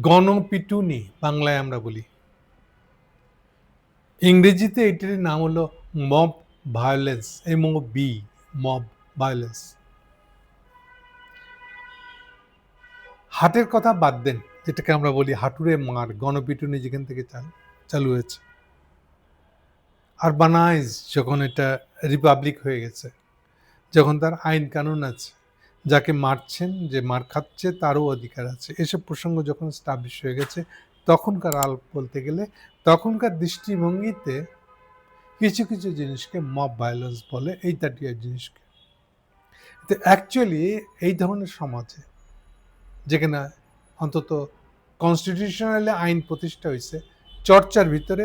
গণপিটুনি বাংলায় আমরা বলি। ইংরেজিতে এটির নাম হলো mob violence M O B mob violence হাটের কথা বাদ দেন যেটাকে আমরা বলি হাটুরে মার, গণপিটুনি যেখান থেকে চাল- হয়েছে। আরবানাইজ যখন এটা রিপাবলিক হয়ে গেছে, যখন তার আইন কানুন আছে যাকে মারছেন, যে মার খাচ্ছে, তারও অধিকার আছে। এসব প্রসঙ্গ যখন স্টাবলিশ হয়ে গেছে, তখনকার আল বলতে গেলে, তখনকার দৃষ্টিভঙ্গিতে কিছু কিছু জিনিসকে মব ভায়োলেন্স বলে, এই জাতীয় জিনিসকে। তো অ্যাকচুয়ালি এই ধরনের সমাজে, যেখানে অন্তত কনস্টিটিউশনালি আইন প্রতিষ্ঠা হয়েছে, চর্চার ভিতরে,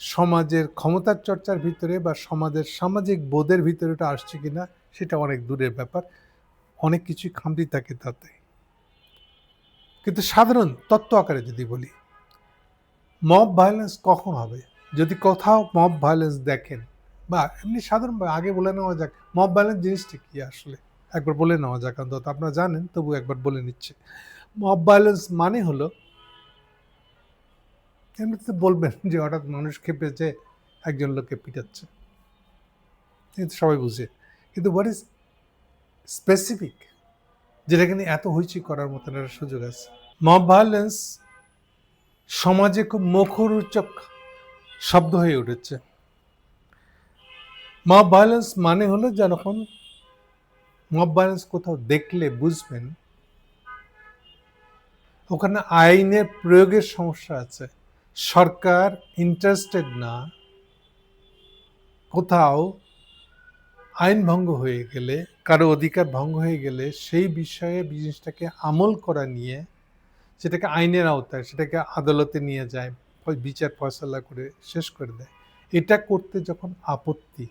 সমাজের ক্ষমতার চর্চার ভিতরে বা সমাজের সামাজিক বোধের ভিতরে ওটা আসছে কিনা, সেটা অনেক দূরের ব্যাপার। অনেক কিছুই খামতি থাকে তাতে। কিন্তু সাধারণ তত্ত্ব আকারে যদি বলি মব ভায়োলেন্স কখন হবে? যদি কোথাও মব ভায়োলেন্স দেখেন, বা এমনি সাধারণ আগে বলে নেওয়া যাক মব ভায়োলেন্স জিনিসটা কি আসলে? একবার বলে নেওয়া যাক, অন্তত আপনারা জানেন, তবু একবার বলে নিচ্ছে। মব ভায়োলেন্স মানে হলো, এমনিতে বলবেন যে হঠাৎ মানুষ খেপেছে, একজন লোককে পিটাচ্ছে। সবাই বুঝে। কিন্তু হোয়াট ইজ স্পেসিফিক যেটাকে নিয়ে এত হইচি করার মতন একটা সুযোগ আছে। মব ভায়োলেন্স সমাজে খুব মুখরোচক শব্দ হয়ে উঠেছে। মব ভায়োলেন্স মানে হলো যখন মব ভায়োলেন্স কোথাও দেখলে বুঝবেন, ওখানে আইনের প্রয়োগের সমস্যা আছে। সরকার ইন্টারেস্টেড না, কোথাও আইন ভঙ্গ হয়ে গেলে, কারও অধিকার ভঙ্গ হয়ে গেলে সেই বিষয়ে জিনিসটাকে আমল করা নিয়ে সেটাকে আইনের আওতায়, সেটাকে আদালতে নিয়ে যায় বিচার ফয়সলা করে শেষ করে দেয়। এটা করতে যখন আপত্তি,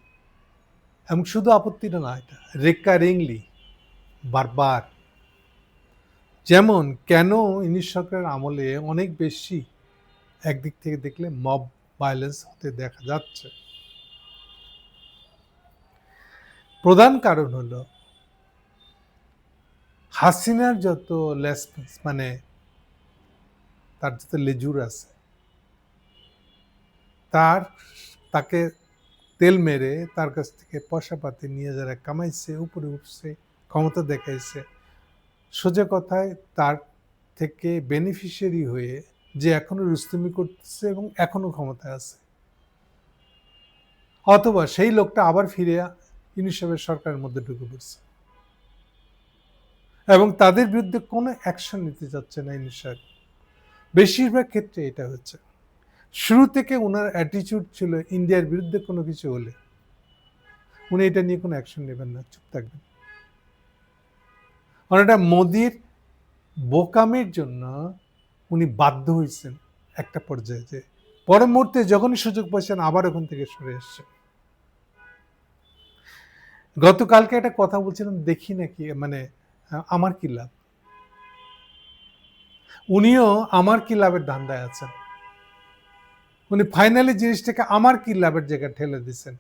এবং শুধু আপত্তিটা না, এটা রেকারিংলি বারবার, যেমন কেন ইনিশ সরকারের আমলে অনেক বেশি একদিক থেকে দেখলে মব ভায়োলেন্স হতে দেখা যাচ্ছে? প্রধান কারণ হলো হাসিনার যত লেস মানে তার যত লেজুর আছে, তার, তাকে তেল মেরে তার কাছ থেকে পয়সা পাতি নিয়ে যারা কামাইছে, উপরে উঠছে, ক্ষমতা দেখাইছে, সোজা কথায় তার থেকে বেনিফিশিয়ারি হয়ে যে এখনও রুস্তুমি করতেছে এবং এখনও ক্ষমতায় আছে। অথবা সেই লোকটা আবার ফিরে ইউনিসেফের সরকারের মধ্যে ঢুকে পড়ছে। এবং তাদের বিরুদ্ধে কোনো অ্যাকশন নিতে যাচ্ছে না ইউনিসেফ বেশিরভাগ ক্ষেত্রে এটা হচ্ছে। শুরু থেকে ওনার অ্যাটিচিউড ছিল, ইন্ডিয়ার বিরুদ্ধে কোনো কিছু হলে উনি এটা নিয়ে কোনো অ্যাকশন নেবেন না, চুপ থাকবেন। অনেকটা মোদির বোকামের জন্য উনি বাধ্য হয়েছেন একটা পর্যায়ে যে, পরের মুহূর্তে যখনই সুযোগ পাচ্ছেন আবার ওখান থেকে সরে এসছেন। গতকালকে একটা কথা বলছিলাম দেখি নাকি মানে আমার কি লাভ? উনিও আমার কি লাভের ধান্দায় আছেন? উনি ফাইনালি জিনিসটাকে আমার কি লাভের জায়গায় ঠেলে দিচ্ছেন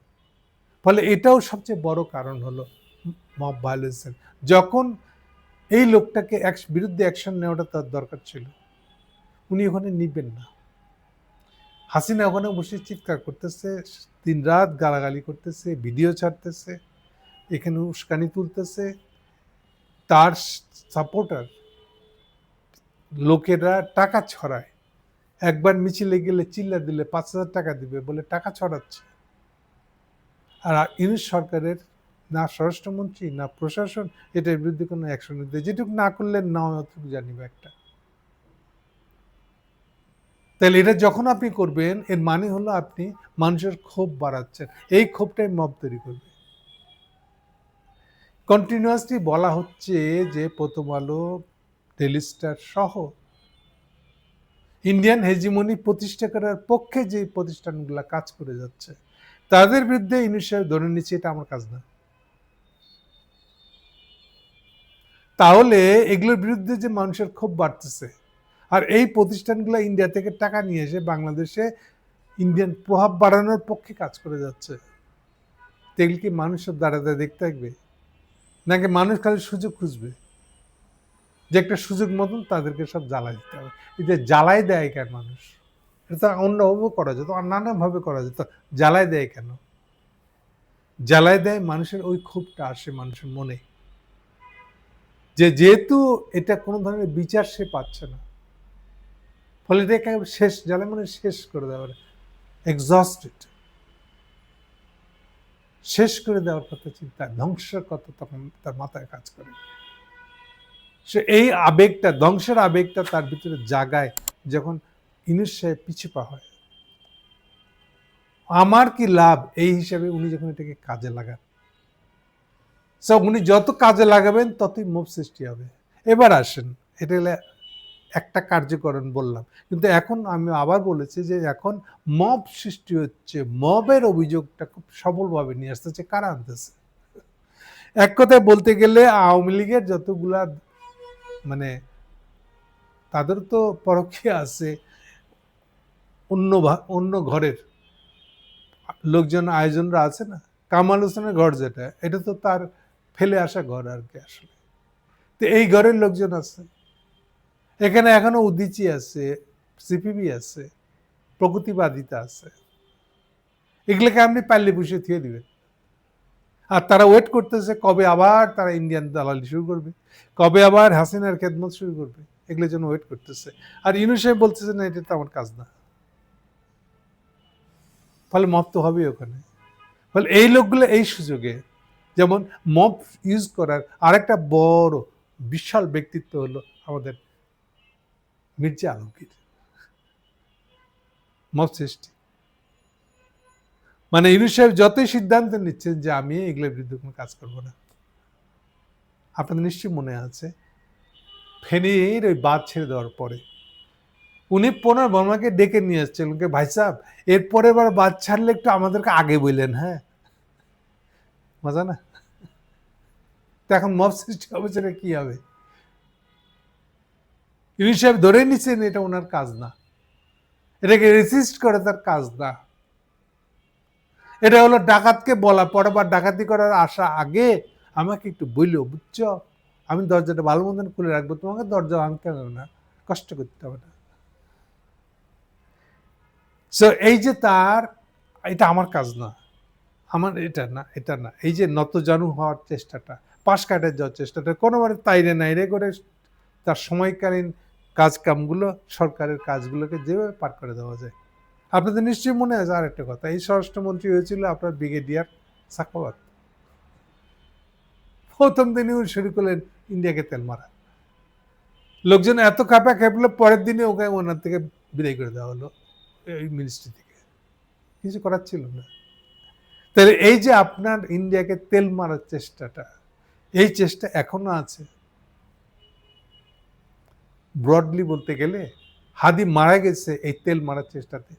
ফলে এটাও সবচেয়ে বড় কারণ হলো মব ভায়োলেন্সের যখন এই লোকটাকে এক- বিরুদ্ধে অ্যাকশন নেওয়াটা তার দরকার ছিল, উনি ওখানে নিবেন না। হাসিনা ওখানে বসে চিৎকার করতেছে দিন রাত গালাগালি করতেছে ভিডিও ছাড়তেছে। এখানে উস্কানি তুলতেছে। তার সাপোর্টার লোকেরা টাকা ছড়ায়। একবার মিছিলে গেলে চিল্লা দিলে পাঁচ হাজার টাকা দিবে বলে টাকা ছড়াচ্ছে। আর ইউনিট সরকারের না স্বরাষ্ট্রমন্ত্রী, না প্রশাসন এটার বিরুদ্ধে কোনো অ্যাকশন নিতে যেটুকু না করলে না অতটুকু জানিবে একটা। তাহলে এটা যখন আপনি করবেন, এর মানে হলো আপনি মানুষের ক্ষোভ বাড়াচ্ছেন। এই ক্ষোভটাই মব তৈরি করবে। কন্টিনিউয়াসলি বলা হচ্ছে যে প্রথম আলো ডেলি স্টার সহ ইন্ডিয়ান হেজিমনি প্রতিষ্ঠা করার পক্ষে যে প্রতিষ্ঠানগুলো কাজ করে যাচ্ছে, তাদের বিরুদ্ধে ইউনিসেফ ধরে নিচ্ছে এটা আমার কাজ না। তাহলে এগুলোর বিরুদ্ধে যে মানুষের ক্ষোভ বাড়তেছে, আর এই প্রতিষ্ঠানগুলো ইন্ডিয়া থেকে টাকা নিয়ে এসে বাংলাদেশে ইন্ডিয়ান প্রভাব বাড়ানোর পক্ষে কাজ করে যাচ্ছে, তো কি মানুষের দাঁড়া দেখতে থাকবে? নাকি মানুষ খালি সুযোগ খুঁজবে? যে একটা সুযোগ মতন তাদেরকে সব জ্বালাই দিতে হবে। যে জ্বালাই দেয় কেন মানুষ? এটা অন্যভাবেও করা যেত, আর নানানভাবে করা যেত। জ্বালাই দেয় কেন? জ্বালাই দেয় মানুষের ওই ক্ষোভটা আসে মানুষের মনে। যে যেহেতু এটা কোনো ধরনের বিচার সে পাচ্ছে না। ফলে এটা একেবারে শেষ জ্বালাই মানে শেষ করে দেওয়ার এক্সস্টেড শেষ করে দেওয়ার কথা চিন্তা, ধ্বংসের কথা তখন তার মাথায় কাজ করে। সে এই আবেগটা, ধ্বংসের আবেগটা তার ভিতরে জাগায় যখন ইনুস সাহেব পিছুপা হয়। আমার কি লাভ? এই হিসাবে উনি যখন এটাকে কাজে লাগান। উনি যত কাজে লাগাবেন ততই মুভ সৃষ্টি হবে। এবার আসেন, এটা একটা কার্যকরণ বললাম। কিন্তু এখন আমি আবার বলেছি যে এখন মব সৃষ্টি হচ্ছে, মবের অভিযোগটা খুব সবলভাবে নিয়ে আসতেছে, কারা আনতেছে? এক কথায় বলতে গেলে আওয়ামী লীগের যতগুলা মানে তাদের তো পরোক্ষে আছে, অন্য অন্য ঘরের লোকজন আয়োজনরা আছে না? কামাল হোসেনের ঘর যেটা, এটা তো তার ফেলে আসা ঘর আর কি আসলে। তো এই ঘরের লোকজন আছে। এখানে এখনও উদিচি আছে সিপিবি আছে, প্রগতিবাদিতা আছে। এগুলোকে আপনি পাল্লে পুষে থিয়ে দিবেন। আর তারা ওয়েট করতেছে কবে আবার তারা ইন্ডিয়ান দালালি শুরু করবে, কবে আবার হাসিনার খেদমত শুরু করবে এগুলোর জন্য ওয়েট করতেছে। আর ইনু বলতেছে, না, এটা তো আমার কাজ না। ফলে মত তো হবেই ওখানে। ফলে এই লোকগুলো এই সুযোগে, যেমন মব ইউজ করার আরেকটা বড়, বিশাল ব্যক্তিত্ব হলো আমাদের মির্জা আলমগীর। মব সৃষ্টি। মানে ইউনুস সাহেব যতই সিদ্ধান্ত নিচ্ছেন যে আমি এগুলোর বিরুদ্ধে কোনো কাজ করব না, আপনাদের নিশ্চয়ই মনে আছে, ফেনীর ওই বাদ ছেড়ে দেওয়ার পরে উনি পুনর বর্মাকে ডেকে নিয়ে এসছেন ওকে ভাই সাহেব, এরপরে এবার বাদ ছাড়লে একটু আমাদেরকে আগে বললেন হ্যাঁ? মজা না? তো এখন মব সৃষ্টি হবে সেটা কি হবে? ইউনি সাহেব ধরে নিচ্ছেন এটা ওনার কাজ না। এটাকে রেসিস্ট করে তার কাজ না। এটা হলো ডাকাতকে বলা পরে বা ডাকাতি করার আশা আগে আমাকে একটু বলল বুঝছ? আমি দরজাটা ভালো মতন খুলে রাখব, তোমাকে দরজা ভাঙতে হবে না, কষ্ট করতে হবে না। সো এই যে তার, এটা আমার কাজ না। আমার এটা না এটা না। এই যে নতজানু হওয়ার চেষ্টাটা, পাশ কাটার যাওয়ার চেষ্টাটা, কোনোবারে তাইরে নাইরে করে তার সময়কালীন কাজ কামগুলো সরকারের কাজগুলোকে যেভাবে পার করে দেওয়া যায়। আপনাদের নিশ্চয়ই মনে আছে আর একটা কথা, এই স্বরাষ্ট্রমন্ত্রী হয়েছিল আপনার ব্রিগেডিয়ার সাখাওয়াত। প্রথম দিনই উনি শুরু করলেন ইন্ডিয়াকে তেল মারা। লোকজন এত কাপা খেপলো, পরের দিনে ওকে ওনার থেকে বিদায় করে দেওয়া হলো, এই মিনিস্ট্রি থেকে। কিছু করার ছিল না। তাহলে এই যে আপনার ইন্ডিয়াকে তেল মারার চেষ্টাটা, এই চেষ্টা এখনও আছে। ব্রডলি বলতে গেলে, হাদি মারা গেছে এই তেল মারার চেষ্টাতে।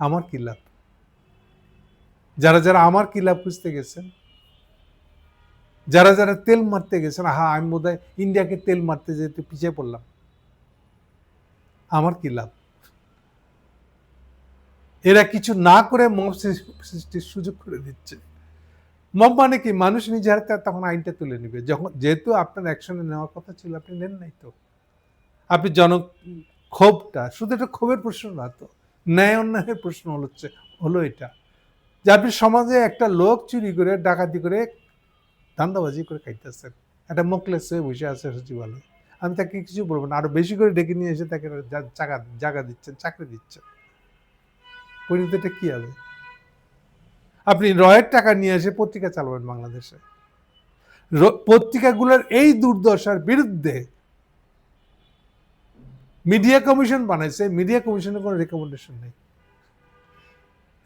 আমার কি লাভ? যারা যারা আমার কি লাভ খুঁজতে গেছেন? যারা যারা তেল মারতে গেছেন হা আমি বোধ ইন্ডিয়াকে তেল মারতে যেতে পিছিয়ে পড়লাম। আমার কি লাভ? এরা কিছু না করে মব সৃষ্টির সুযোগ করে দিচ্ছে। মব মানে কি? মানুষ নিজের হাতে তখন আইনটা তুলে নেবে। যখন যেহেতু আপনার অ্যাকশনে নেওয়ার কথা ছিল, আপনি নেন নাই তো? আপনি জন ক্ষোভটা, শুধু এটা ক্ষোভের প্রশ্ন না তো, ন্যায় অন্যায়ের প্রশ্ন হচ্ছে, হলো এটা। যে আপনি সমাজে একটা লোক চুরি করে, ডাকাতি করে, ধান্দাবাজি করে খাইতেছেন, একটা মোকলেস হয়ে বসে আছে সচিবালয়, আমি তাকে কিছু বলব না, আরও বেশি করে ডেকে নিয়ে এসে তাকে জায়গা জায়গা দিচ্ছেন, চাকরি দিচ্ছেন। পরিণতিটা কি হবে? আপনি রয়ের টাকা নিয়ে এসে পত্রিকা চালাবেন বাংলাদেশে। পত্রিকাগুলোর এই দুর্দশার বিরুদ্ধে মিডিয়া কমিশন বানাইছে মিডিয়া কমিশনের কোনো রেকমেন্ডেশন নেই।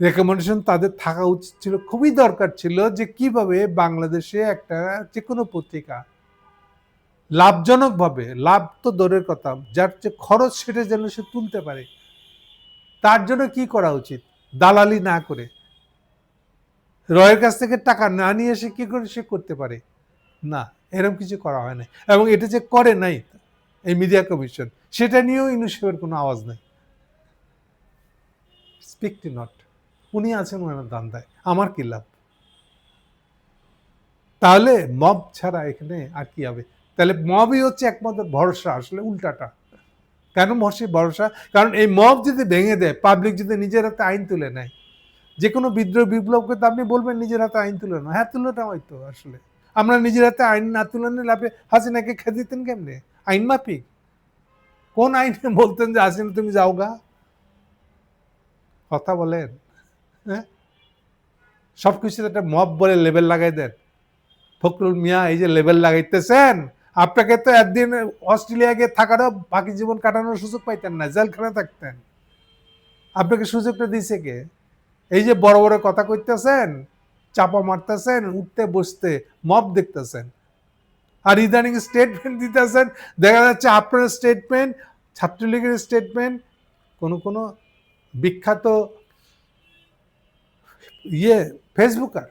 রেকমেন্ডেশন তাদের থাকা উচিত ছিল, খুবই দরকার ছিল যে কীভাবে বাংলাদেশে একটা যে কোনো পত্রিকা লাভজনকভাবে, লাভ তো দূরের কথা, যার যে খরচ সেটা যেন সে তুলতে পারে, তার জন্য কি করা উচিত? দালালি না করে। রয়ের কাছ থেকে টাকা না নিয়ে এসে কি করে সে করতে পারে? না এরকম কিছু করা হয় না এবং এটা যে করে নাই এই মিডিয়া কমিশন, সেটা নিয়েও ইউনিসেফের কোনো আওয়াজ নাই। স্পিক টি নট উনি আছেন ওনার দান্দায়, আমার কি লাভ? তাহলে মব ছাড়া এখানে আর কি হবে? তাহলে মবই হচ্ছে একমাত্র ভরসা, আসলে উল্টাটা। কেন মহর্ষি ভরসা? কারণ এই মব যদি ভেঙে দেয় পাবলিক যদি নিজের হাতে আইন তুলে নেয়, যে কোনো বিদ্রোহ বিপ্লবকে তো আপনি বলবেন নিজের হাতে আইন তুলে না হ্যাঁ তুলে হয়তো আসলে। আমরা নিজের হাতে আইন না তুলে নিলে আপনি হাসিনাকে খেয়ে দিতেন কেমনে? আইন মাফিক? কোন আইনে বলতেন যে হাসিনা তুমি যাও গা কথা বলেন হ্যাঁ? সব কিছুতে একটা মব বলে লেবেল লাগাই দেন। ফখরুল মিয়া এই যে লেবেল লাগাইতেছেন, আপনাকে তো একদিন অস্ট্রেলিয়া গিয়ে থাকারও বাকি জীবন কাটানোর সুযোগ পাইতেন না জেলখানে থাকতেন। আপনাকে সুযোগটা দিছে কে? এই যে বড় বড় কথা কইতেছেন, চাপা মারতেছেন, উঠতে বসতে মব দেখতেছেন। আর ইদানিং স্টেটমেন্ট দিতেছেন, দেখা যাচ্ছে আপনার স্টেটমেন্ট ছাত্রলীগের স্টেটমেন্ট কোনো কোনো বিখ্যাত ইয়ে ফেসবুকার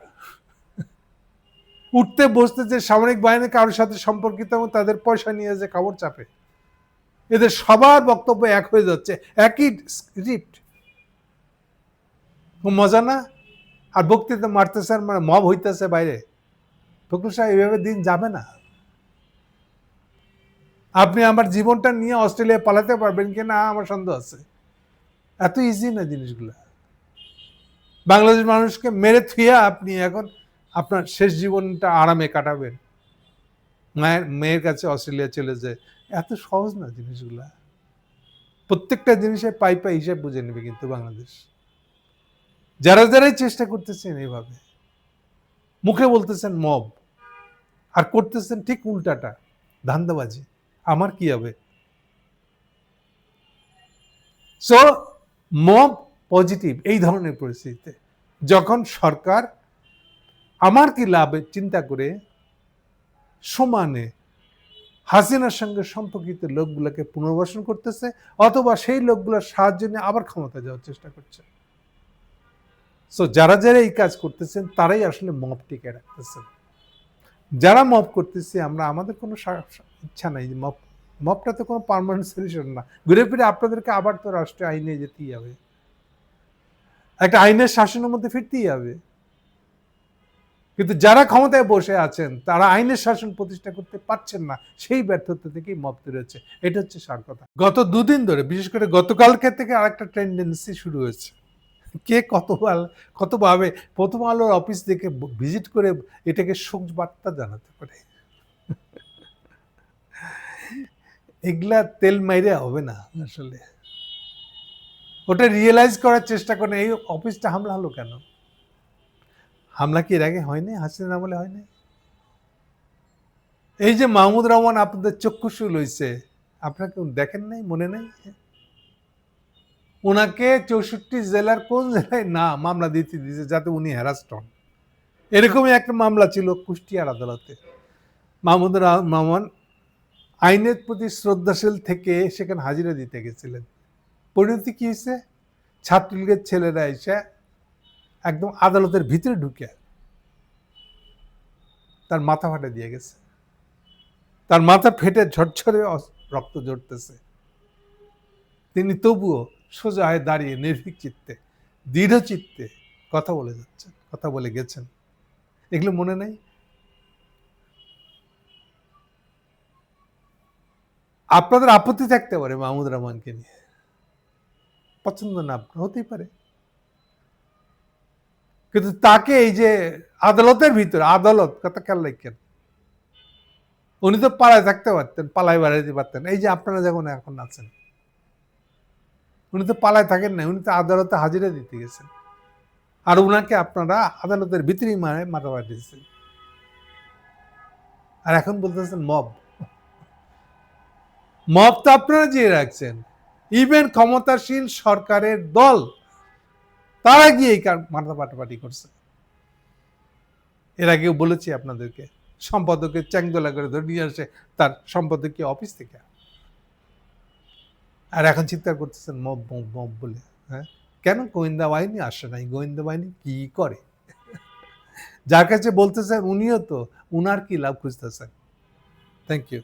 উঠতে বসতে যে সামরিক বাহিনী কারোর সাথে সম্পর্কিত এবং তাদের পয়সা নিয়ে যে খবর চাপে। এদের সবার বক্তব্য এক হয়ে যাচ্ছে, একই স্ক্রিপ্ট মজা না? আর বক্তৃতা মারতেছে মানে মব হইতেছে বাইরে। ফখরুল সাহেব, এভাবে দিন যাবে না। আপনি আমার জীবনটা নিয়ে অস্ট্রেলিয়া পালাতে পারবেন কি না, আমার সন্দেহ আছে। এত ইজি না জিনিসগুলো। বাংলাদেশ মানুষকে মেরে থুইয়া আপনি এখন আপনার শেষ জীবনটা আরামে কাটাবেন। মায়ের, মেয়ের কাছে অস্ট্রেলিয়া চলে যায়। এত সহজ না জিনিসগুলা। প্রত্যেকটা জিনিসের পাই পাই হিসাব বুঝে নেবে কিন্তু বাংলাদেশ। যারা যারাই চেষ্টা করতেছেন এইভাবে। মুখে বলতেছেন মব আর করতেছেন ঠিক উল্টাটা। ধান্দাবাজি। আমার কি হবে? সো মব পজিটিভ এই ধরনের পরিস্থিতিতে যখন সরকার আমার কি লাভ চিন্তা করে সমানে হাসিনার সঙ্গে সম্পর্কিত লোকগুলোকে পুনর্বাসন করতেছে অথবা সেই লোকগুলোর সাহায্য নিয়ে আবার ক্ষমতা যাওয়ার চেষ্টা করছে। সো যারা যারা এই কাজ করতেছেন, তারাই আসলে মব টিকে রাখতেছেন যারা মব করতেছে, আমরা, আমাদের কোনো ইচ্ছা নাই যে মব মবটা তো কোনো পারমানেন্ট সলিউশন না। ঘুরে ফিরে আপনাদেরকে আবার তো রাষ্ট্রীয় আইনে যেতেই হবে। একটা আইনের শাসনের মধ্যে ফিরতেই হবে। কিন্তু যারা ক্ষমতায় বসে আছেন, তারা আইনের শাসন প্রতিষ্ঠা করতে পারছেন না, সেই ব্যর্থতা থেকেই তৈরি হচ্ছে এটা হচ্ছে সার কথা। গত দুদিন ধরে, বিশেষ করে গতকালকে থেকে আরেকটা টেন্ডেন্সি শুরু হয়েছে। কে কতবার, কতভাবে প্রথম আলোর অফিস থেকে ভিজিট করে এটাকে শোক বার্তা জানাতে পারে? এগুলা তেল মাইরে হবে না আসলে। ওটা রিয়েলাইজ করার চেষ্টা করেন এই অফিসটা হামলা হলো কেন? হামলা কি এর আগে হয়নি হাসিনা আমলে হয়নি এই যে মাহমুদ রহমান আপনাদের চক্ষুশুল হয়েছে আপনাকে দেখেন নাই? মনে নেই? ওনাকে চৌষট্টি জেলার কোন জেলায় না মামলা দিতে দিয়েছে যাতে উনি হ্যারাস্ট হন? এরকমই একটা মামলা ছিল কুষ্টিয়ার আদালতে। মাহমুদ রহমান আইনের প্রতি শ্রদ্ধাশীল থেকে সেখানে হাজিরা দিতে গেছিলেন। পরিণতি কি হয়েছে? ছাত্রলীগের ছেলেরা এসে একদম আদালতের ভিতরে ঢুকে তার মাথা ফাটে দিয়ে গেছে। তার মাথা ফেটে ঝরঝরে রক্ত ঝরতেছে। তিনি তবুও সোজা হয়ে দাঁড়িয়ে নির্ভীক চিত্তে, দৃঢ় চিত্তে কথা বলে যাচ্ছেন, কথা বলে গেছেন। এগুলো মনে নেই? আপনাদের আপত্তি থাকতে পারে মাহমুদ রহমানকে নিয়ে। পছন্দ না আপনার হতেই পারে। কিন্তু তাকে এই যে আদালতের ভিতরে, আদালত, কথা খেয়াল রাখেন। উনি তো পালায় থাকতে পারতেন, পালায় বাড়াইতে পারতেন। এই যে আপনারা যখন এখন আছেন, উনি তো পালায় থাকেন না উনি তো আদালতে হাজিরা দিতে গেছেন। আর উনাকে আপনারা আদালতের ভিতরেই মারে মারা দিয়েছেন। আর এখন বলতেছেন মব। মব তো আপনারা জিয়ে রাখছেন। ইভেন ক্ষমতাসীন সরকারের দল, তারা গিয়ে এই মাথা পাটাপাটি করছে। এর আগেও বলেছি আপনাদেরকে, সম্পাদকের চ্যাংদোলা করে ধরে নিয়ে আসে, তার সম্পাদকীয় অফিস থেকে? আর এখন চিৎকার করতেছেন, মব মব মব বলে হ্যাঁ? কেন গোয়েন্দা বাহিনী আসে নাই? গোয়েন্দা বাহিনী কি করে? যার কাছে বলতেছেন, উনিও তো, উনার কি লাভ খুঁজতেছেন? Thank you